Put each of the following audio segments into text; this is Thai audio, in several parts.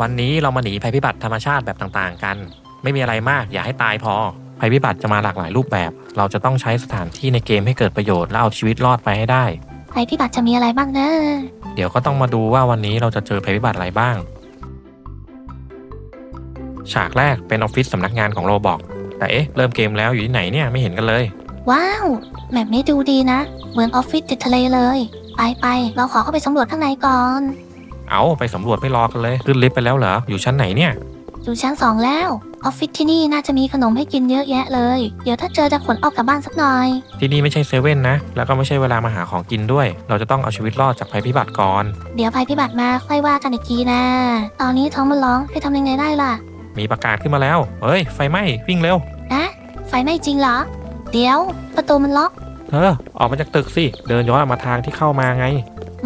วันนี้เรามาหนีภัยพิบัติธรรมชาติแบบต่างๆ กัน ไม่มีอะไรมากอย่าให้ตายพอ ภัยพิบัติจะมาหลากหลายรูปแบบ เราจะต้องใช้สถานที่ในเกมให้เกิดประโยชน์และเอาชีวิตรอดไปให้ได้ ภัยพิบัติจะมีอะไรบ้างนะเดี๋ยวก็ต้องมาดูว่าวันนี้เราจะเจอภัยพิบัติอะไรบ้าง ฉากแรกเป็นออฟฟิศสำนักงานของโรบอก แต่เอ๊ะเริ่มเกมแล้วอยู่ที่ไหนเนี่ยไม่เห็นกันเลย ว้าวแบบนี้ดูดีนะ เหมือนออฟฟิศติดทะเลเลย ไปไปๆเราขอเข้าไปสำรวจข้างในก่อน เอาไปสำรวจไม่รอกันเลยขึ้นลิฟต์ไปแล้วเหรออยู่ชั้นไหนเนี่ยอยู่ชั้นสองแล้วออฟฟิศที่นี่น่าจะมีขนมให้กินเยอะแยะเลย เดี๋ยวถ้าเจอจะขนออกกลับบ้านสักหน่อย ที่นี่ไม่ใช่เซเว่นนะ แล้วก็ไม่ใช่เวลามาหาของกินด้วย เราจะต้องเอาชีวิตรอดจากภัยพิบัติก่อน เดี๋ยวภัยพิบัติมาค่อยว่ากันอีกทีนะ ตอนนี้ท้องมันร้องให้ทำยังไงได้ล่ะมีประกาศขึ้นมาแล้ว เฮ้ย ไฟไหม้วิ่งเร็ว นะไฟไหม้จริงเหรอ เดี๋ยว ประตูมันล็อก เธอออกมาจากตึกสิ เดินย้อนออกมาทางที่เข้ามาไง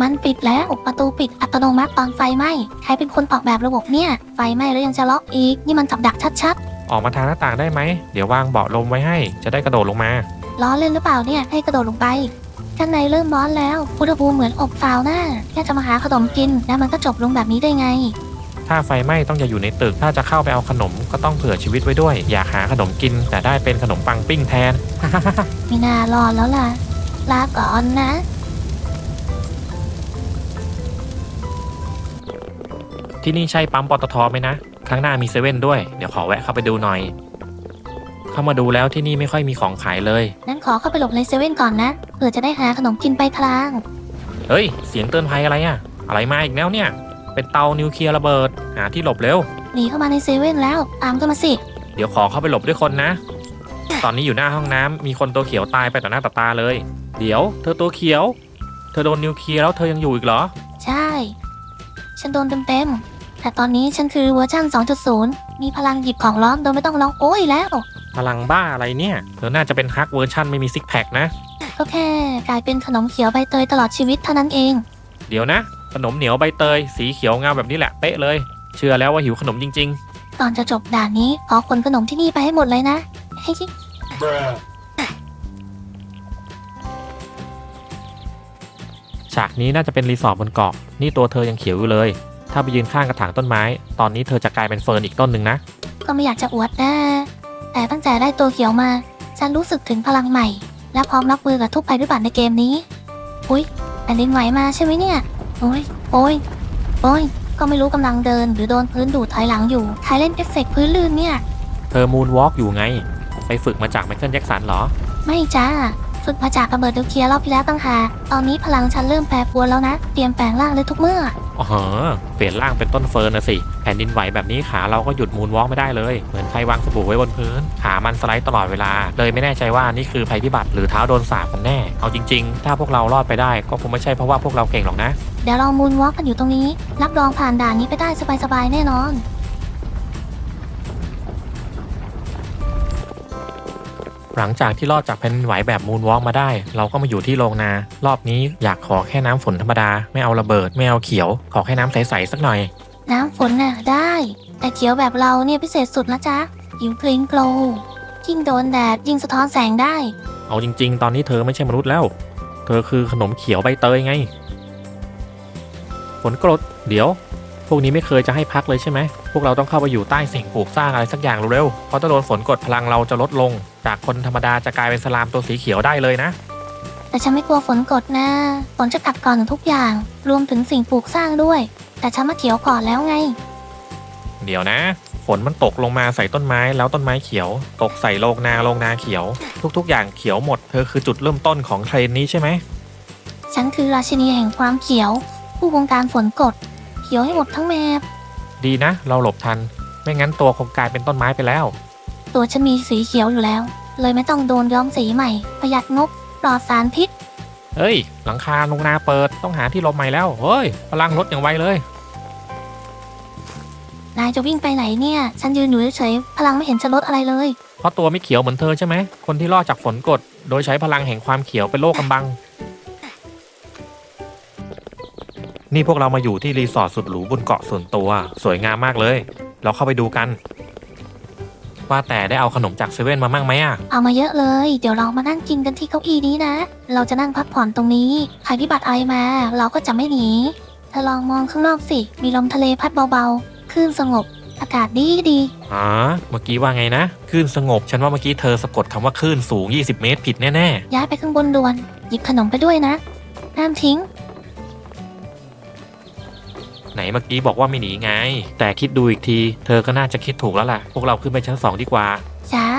มันปิดแล้วประตูปิดอัตโนมัติตอนไฟไหม้ใครเป็นคนออกแบบระบบเนี่ย ไฟไหม้แล้วยังจะล็อกอีก นี่มันจับดักชัดออกมาทางหน้าต่างได้ไหม เดี๋ยววางเบาะลมไว้ให้ จะได้กระโดดลงมา ๆล้อเล่นหรือเปล่าเนี่ยให้กระโดดลงไปข้างในเริ่มร้อนแล้วอุณหภูมิเหมือนอบฟาวหน้าแค่จะมาหาขนมกินแล้วมันก็จบลงแบบนี้ได้ไง ถ้าไฟไหม้ต้องอย่าอยู่ในตึก ถ้าจะเข้าไปเอาขนมก็ต้องเผื่อชีวิตไว้ด้วย อยากหาขนมกิน แต่ได้เป็นขนมปังปิ้งแทน ไม่น่ารอดแล้วล่ะ ลาก่อนนะ ที่นี่ใช่ปั๊มปตทไหมนะ ข้างหน้ามีเซเว่นด้วย เดี๋ยวขอแวะเข้าไปดูหน่อย เข้ามาดูแล้วที่นี่ไม่ค่อยมีของขายเลย นั้นขอเข้าไปหลบในเซเว่นก่อนนะ เผื่อจะได้หาขนมกินไปพลาง เฮ้ย เสียงเตือนภัยอะไรอะอะไรมาอีกแล้วเนี่ย เป็นเตานิวเคลียร์ระเบิด หาที่หลบเร็ว หนีเข้ามาในเซเว่นแล้ว ตามกันมาสิ เดี๋ยวขอเข้าไปหลบด้วยคนนะ ตอนนี้อยู่หน้าห้องน้ำมีคนตัวเขียวตายไปต่อหน้าต่อตาเลย เดี๋ยว เธอตัวเขียว เธอโดนนิวเคลียร์แล้วเธอยังอยู่อีกเหรอ ใช่ ฉันโดนเต็มๆ แต่ตอนนี้ฉันคือเวอร์ชัน2.0 มีพลังหยิบของล้อมโดยไม่ต้องร้องโอ้ยแล้ว พลังบ้าอะไรเนี่ยเธอน่าจะเป็นฮักเวอร์ชั่นไม่มีซิกแพคนะ ก็แค่กลายเป็นขนมเขียวใบเตยตลอดชีวิตเท่านั้นเอง เดี๋ยวนะ ขนมเหนียวใบเตย สีเขียวงามแบบนี้แหละเป๊ะเลย เชื่อแล้วว่าหิวขนมจริงก่อนจะจบด่านนี้ขอขนขนมที่นี่ไปให้หมดเลยนะให้ชิๆฉากนี้น่าจะเป็นรีสอร์ทบนเกาะนี่ตัวเธอยังเขียวอยู่เลย ถ้าไปยืนข้างกระถางต้นไม้ ตอนนี้เธอจะกลายเป็นเฟิร์นอีกต้นหนึ่งนะ ก็ไม่อยากจะอวดนะ แต่ตั้งแต่ได้ตัวเขียวมา ฉันรู้สึกถึงพลังใหม่ และพร้อมรับมือกับทุกภัยพิบัติในเกมนี้ อุ้ยแผ่นดินไหวมาใช่ไหมเนี่ย โอ้ยโอ้ยโอ้ยก็ไม่รู้กำลังเดิน หรือโดนพื้นดูดถอยหลังอยู่ใครเล่นเอฟเฟกต์พื้นลื่นเนี่ย เธอมูนวอล์กอยู่ไง ไปฝึกมาจากไมเคิลแจ็คสันเหรอ ไม่จ้าฝึกมาจากระเบิดนิวเคลียร์รอบที่แล้วตั้งหากตอนนี้พลังฉันเริ่มแปรปรวนแล้วนะ เตรียมแปลงร่างเลยทุกเมื่อ อ๋อเปลี่ยนร่างเป็นต้นเฟิร์นนะสิ แผ่นดินไหวแบบนี้ขาเราก็หยุดมูนวอล์กไม่ได้เลย เหมือนใครวางสบู่ไว้บนพื้น ขามันสไลด์ตลอดเวลา เลยไม่แน่ใจว่านี่คือภัยพิบัติหรือเท้าโดนสาบกันแน่ เอาจริงๆ ถ้าพวกเรารอดไปได้ก็คงไม่ใช่เพราะว่าพวกเราเก่งหรอกนะ เดี๋ยวเรามูนวอล์กกันอยู่ตรงนี้ รับรองผ่านด่านนี้ไปได้สบายๆแน่นอน หลังจากที่รอดจากแผ่นดินไหวแบบมูนวอล์กมาได้ เราก็มาอยู่ที่โรงนา รอบนี้อยากขอแค่น้ำฝนธรรมดา ไม่เอาระเบิด ไม่เอาเขียว ขอแค่น้ำใสๆสักหน่อย น้ำฝนน่ะได้ แต่เขียวแบบเราเนี่ยพิเศษสุดนะจ๊ะผิวกรีนโกลว์ยิ่งโดนแดดยิ่งสะท้อนแสงได้ เอาจริง ๆ ตอนนี้เธอไม่ใช่มนุษย์แล้ว เธอคือขนมเขียวใบเตยไง ฝนกรด เดี๋ยว พวกนี้ไม่เคยจะให้พักเลยใช่ไหม พวกเราต้องเข้าไปอยู่ใต้สิ่งปลูกสร้างอะไรสักอย่างเร็วๆ เพราะถ้าโดนฝนกดพลังเราจะลดลง จากคนธรรมดาจะกลายเป็นสลามตัวสีเขียวได้เลยนะ แต่ฉันไม่กลัวฝนกดนะฝนจะกัดก่อนถึงทุกอย่าง รวมถึงสิ่งปลูกสร้างด้วย แต่ฉันมาเขียวก่อนแล้วไง เดี๋ยวนะ ฝนมันตกลงมาใส่ต้นไม้แล้วต้นไม้เขียว ตกใส่โรงนาโรงนาเขียว ทุกๆ อย่างเขียวหมด เธอคือจุดเริ่มต้นของเทรนด์นี้ใช่ไหม ฉันคือราชินีแห่งความเขียว ผู้วงการฝนกด เขียวให้หมดทั้งแมปดีนะ เราหลบทัน ไม่งั้นตัวคงกลายเป็นต้นไม้ไปแล้ว ตัวฉันมีสีเขียวอยู่แล้ว เลยไม่ต้องโดนย้อมสีใหม่ ประหยัดงบปลอดสารพิษ เฮ้ย หลังคาโรงนาเปิดต้องหาที่หลบใหม่แล้วเฮ้ยพลังลดอย่างไวเลย นายจะวิ่งไปไหนเนี่ย ฉันยืนอยู่เฉยๆพลังไม่เห็นจะลดอะไรเลย เพราะตัวไม่เขียวเหมือนเธอใช่ไหมคนที่รอดจากฝนกด โดยใช้พลังแห่งความเขียวเป็นโลกกำบัง นี่พวกเรามาอยู่ที่รีสอร์ทสุดหรูบนเกาะส่วนตัว สวยงามมากเลย เราเข้าไปดูกัน ว่าแต่ได้เอาขนมจากเซเว่นมามั่งไหมอะ เอามาเยอะเลย เดี๋ยวเรามานั่งกินกันที่เก้าอี้นี้นะ เราจะนั่งพักผ่อนตรงนี้ใครพิบัติอะไรมา เราก็จะไม่หนี เธอลองมองข้างนอกสิ มีลมทะเลพัดเบาๆคคลื่นสงบ อากาศดีดีอ๋อเมื่อกี้ว่าไงนะคลื่นสงบ ฉันว่าเมื่อกี้เธอสะกดคำว่าคลื่นสูง 20 เมตรผิดแน่ย้ายไปข้างบนด่วน หยิบขนมไปด้วยนะ ห้ามทิ้งๆ ไหนเมื่อกี้บอกว่าไม่หนีไง แต่คิดดูอีกที เธอก็น่าจะคิดถูกแล้วล่ะ พวกเราขึ้นไปชั้นสองดีกว่า ใช่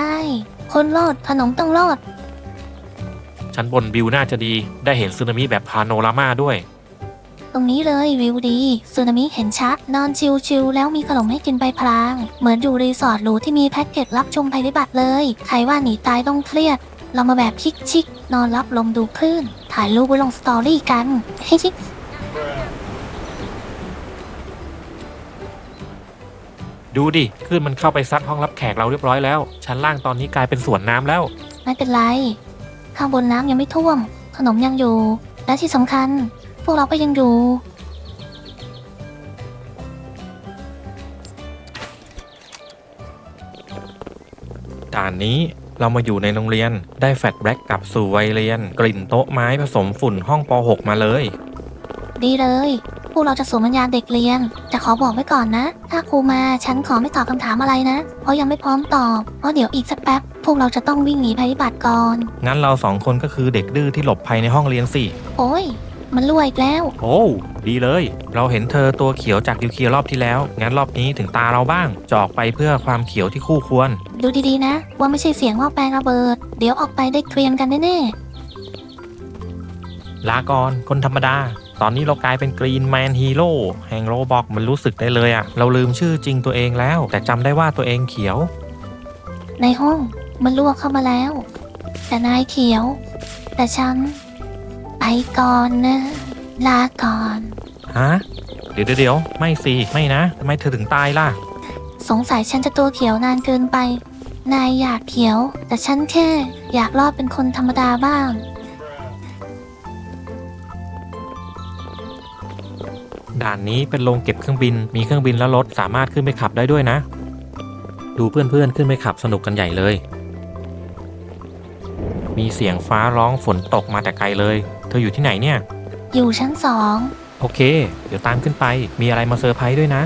คนรอดขนมต้องรอด ชั้นบนวิวน่าจะดี ได้เห็นสึนามิแบบพาโนรามาด้วย ตรงนี้เลยวิวดีสึนามิเห็นชัด นอนชิลๆแล้วมีขนมให้กินใบพลาง เหมือนอยู่รีสอร์ทหรูที่มีแพ็กเกจรับชมภัยพิบัติเลย ใครว่าหนีตายต้องเครียด เรามาแบบชิคๆนอนรับลมดูคลื่น ถ่ายรูปไว้ลงสตอรี่กัน ให้ชิค ดูดิคลื่นมันเข้าไปซัดห้องรับแขกเราเรียบร้อยแล้ว ชั้นล่างตอนนี้กลายเป็นสวนน้ำแล้ว ไม่เป็นไร ข้างบนน้ำยังไม่ท่วม ขนมยังอยู่ และที่สำคัญ พวกเราก็ยังอยู่ ด่านนี้เรามาอยู่ในโรงเรียนได้แฟลชแบ็กกลับสู่วัยเรียน กลิ่นโต๊ะไม้ผสมฝุ่นห้องป .6 มาเลย ดีเลยพ วกเราจะสวมวิญญาณเด็กเรียน แต่ขอบอกไว้ก่อนนะ ถ้าครูมาฉันขอไม่ตอบคำถามอะไรนะ เพราะยังไม่พร้อมตอบ เพราะเดี๋ยวอีกสักแป๊บ พวกเราจะต้องวิ่งหนีภัยพิบัติก่อน งั้นเราสองคนก็คือเด็กดื้อที่หลบภัยในห้องเรียนสิ โอ้ย มันรั่วอีกแล้ว โอ้ดีเลย เราเห็นเธอตัวเขียวจากดิวเคลียร์รอบที่แล้ว งั้นรอบนี้ถึงตาเราบ้างจะออกไปเพื่อความเขียวที่คู่ควร ดูดีๆนะ ว่าไม่ใช่เสียงว่าแปลงระเบิด เดี๋ยวออกไปได้เคลียนกันแน่ลากรคนธรรมดา ตอนนี้เรากลายเป็นกรีนแมนฮีโร่แห่งโรบอกมันรู้สึกได้เลยอะเราลืมชื่อจริงตัวเองแล้ว แต่จำได้ว่าตัวเองเขียวๆในห้องมันรั่วเข้ามาแล้ว แต่นายเขียว แต่ฉัน ไปก่อนนะ ลาก่อน ฮะ เดี๋ยวเดี๋ยวเดี๋ยวไม่สิ ไม่นะทำไมเธอถึงตายล่ะ สงสัยฉันจะตัวเขียวนานเกินไป นายอยากเขียว แต่ฉันแค่ อยากรอดเป็นคนธรรมดาบ้าง ด่านนี้เป็นโรงเก็บเครื่องบิน มีเครื่องบินและรถสามารถขึ้นไปขับได้ด้วยนะ ดูเพื่อนๆขึ้นไปขับสนุกกันใหญ่เลย มีเสียงฟ้าร้องฝนตกมาแต่ไกลเลย เธออยู่ที่ไหนเนี่ย อยู่ชั้นสอง โอเค เดี๋ยวตามขึ้นไป มีอะไรมาเซอร์ไพรส์ด้วยนะ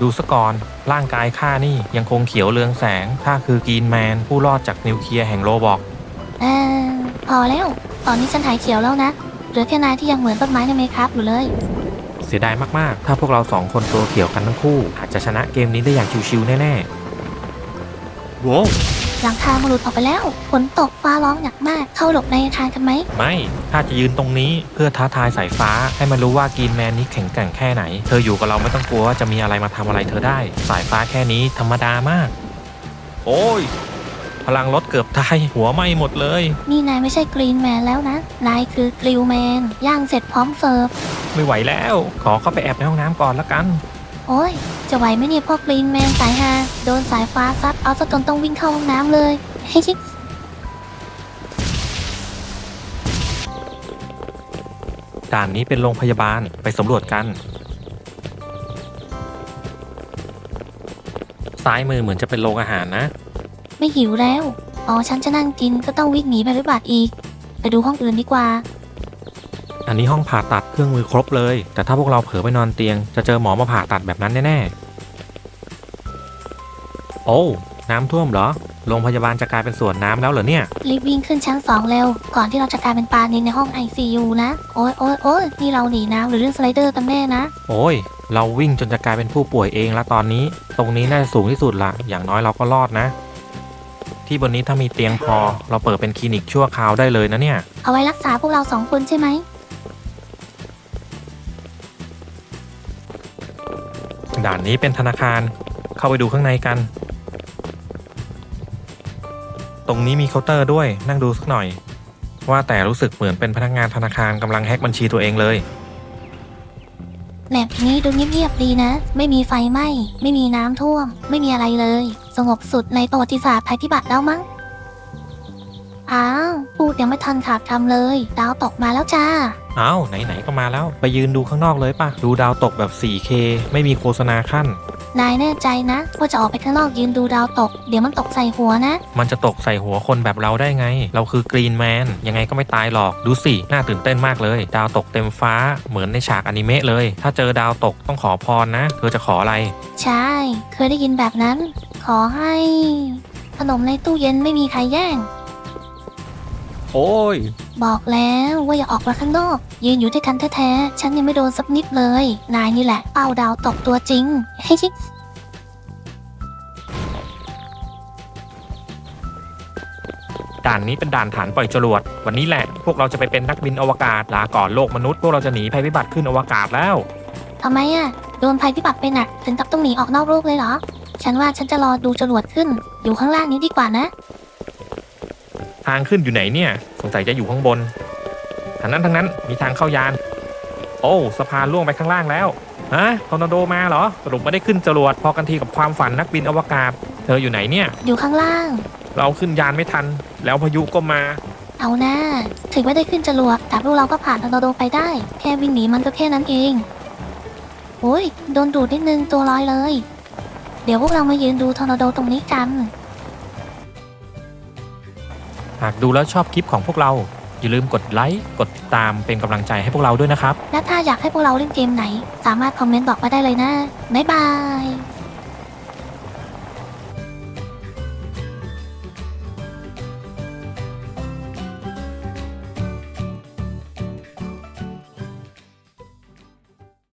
ดูสก่อน ร่างกายข้านี่ยังคงเขียวเรืองแสงข้าคือกรีนแมน ผู้รอดจากนิวเคลียร์แห่งโรบอกเออพอแล้ว ตอนนี้ฉันหายเขียวแล้วนะ เหลือแค่นายที่ยังเหมือนต้นไม้ในเมครับอยู่เลย เสียดายมาก ๆ ถ้าพวกเราสองคนตัวเขียวกันทั้งคู่ อาจจะชนะเกมนี้ได้อย่างชิวๆแน่ๆโว้วหลังคามาหลุดออกไปแล้ว ฝนตกฟ้าร้องหนักมาก เข้าหลบในอาคารกันไหม ไม่ข้าจะยืนตรงนี้เพื่อท้าทายสายฟ้า ให้มันรู้ว่ากรีนแมนนี้แข็งแกร่งแค่ไหน เธออยู่กับเราไม่ต้องกลัวว่าจะมีอะไรมาทำอะไรเธอได้ สายฟ้าแค่นี้ธรรมดามาก โอ้ย พลังรถเกือบตายหัวไหม้หมดเลย นี่นายไม่ใช่กรีนแมนแล้วนะ นายคือกริลแมน ย่างเสร็จพร้อมเสิร์ฟ ไม่ไหวแล้ว ขอเข้าไปแอบในห้องน้ำก่อนละกัน โอ้ย จะไหวไหมเนี่ยพ่อกรีนแมนสายฮาโดนสายฟ้าซัดเอาซะจนต้องวิ่งเข้าห้องน้ำเลยให้ชิคด่านนี้เป็นโรงพยาบาลไปสำรวจกัน ซ้ายมือเหมือนจะเป็นโรงอาหารนะ ไม่หิวแล้ว อ๋อ ฉันจะนั่งกินก็ต้องวิ่งหนีไปวิบัติอีก ไปดูห้องอื่นดีกว่า อันนี้ห้องผ่าตัดเครื่องมือครบเลย แต่ถ้าพวกเราเผลอไปนอนเตียง จะเจอหมอมาผ่าตัดแบบนั้นแน่ๆ โอ้ น้ำท่วมเหรอ โรงพยาบาลจะกลายเป็นสวนน้ำแล้วเหรอเนี่ย รีบวิ่งขึ้นชั้นสองเร็ว ก่อนที่เราจะกลายเป็นปลานินในห้อง ICU นะ โอ้ยโอ้ยโอ้ยนี่เราหนีน้ำหรือเรื่องสไลเดอร์กันแน่นะ โอ้ย เราวิ่งจนจะกลายเป็นผู้ป่วยเองละตอนนี้ ตรงนี้น่าจะสูงที่สุดละอย่างน้อยเราก็รอดนะ ที่บนนี้ถ้ามีเตียงพอ เราเปิดเป็นคลินิกชั่วคราวได้เลยนะเนี่ย เอาไว้รักษาพวกเราสองคนใช่ไหม ด่านนี้เป็นธนาคาร เข้าไปดูข้างในกัน ตรงนี้มีเคาน์เตอร์ด้วยนั่งดูสักหน่อย ว่าแต่รู้สึกเหมือนเป็นพนักงานธนาคารกำลังแฮ็กบัญชีตัวเองเลย แมปนี้ดูเงียบๆดีนะ ไม่มีไฟไหม้ ไม่มีน้ำท่วม ไม่มีอะไรเลย สงบสุดในประวัติศาสตร์ภัยพิบัติแล้วมั้ง อ้าวพูดยังไม่ทันขาดคำเลย ดาวตกมาแล้วจ้าเอ้าไหนๆก็มาแล้ว ไปยืนดูข้างนอกเลยป่ะ ดูดาวตกแบบ 4K ไม่มีโฆษณาขั้น นายแน่ใจนะว่าจะออกไปข้างนอกยืนดูดาวตก เดี๋ยวมันตกใส่หัวนะ มันจะตกใส่หัวคนแบบเราได้ไง เราคือกรีนแมน ยังไงก็ไม่ตายหรอก ดูสิ น่าตื่นเต้นมากเลย ดาวตกเต็มฟ้า เหมือนในฉากอนิเมะเลย ถ้าเจอดาวตกต้องขอพรนะ เธอจะขออะไร ใช่ เคยได้ยินแบบนั้น ขอให้ ขนมในตู้เย็นไม่มีใครแย่ง โอ้ย บอกแล้วว่าอย่าออกมาข้างนอก ยืนอยู่ด้วยกันแท้ๆ ฉันยังไม่โดนสักนิดเลย นายนี่แหละเป้าดาวตกตัวจริงเฮ้ยด่านนี้เป็นด่านฐานปล่อยจรวด วันนี้แหละ พวกเราจะไปเป็นนักบินอวกาศลาก่อนโลกมนุษย์พวกเราจะหนีภัยพิบัติขึ้นอวกาศแล้ว ทำไมอะโดนภัยพิบัติไปหนักถึงกับต้องหนีออกนอกโลกเลยเหรอ ฉันว่าฉันจะรอดูจรวดขึ้น อยู่ข้างล่างนี้ดีกว่านะ ทางขึ้นอยู่ไหนเนี่ย สงสัยจะอยู่ข้างบนทางนั้นทางนั้นมีทางเข้ายาน โอ้สะพานล่วงไปข้างล่างแล้วฮะทอร์นาโดมาเหรอสรุปไม่ได้ขึ้นจรวดพอกันทีกับความฝันนักบินอวกาศ เธออยู่ไหนเนี่ย อยู่ข้างล่าง เราขึ้นยานไม่ทัน แล้วพายุก็มา เอาหน้าถึงไม่ได้ขึ้นจรวดแต่พวกเราก็ผ่านทอร์นาโดไปได้ แค่วิ่งหนีมันก็แค่นั้นเองโอ้ยโดนดูดนิดนึงตัวลอยเลย เดี๋ยวพวกเรามายืนดูทอร์นาโดตรงนี้กัน หากดูแล้วชอบคลิปของพวกเรา อย่าลืมกดไลค์ กดติดตามเป็นกำลังใจให้พวกเราด้วยนะครับ และถ้าอยากให้พวกเราเล่นเกมไหน สามารถคอมเมนต์บอกมาได้เลยนะ บ๊ายบาย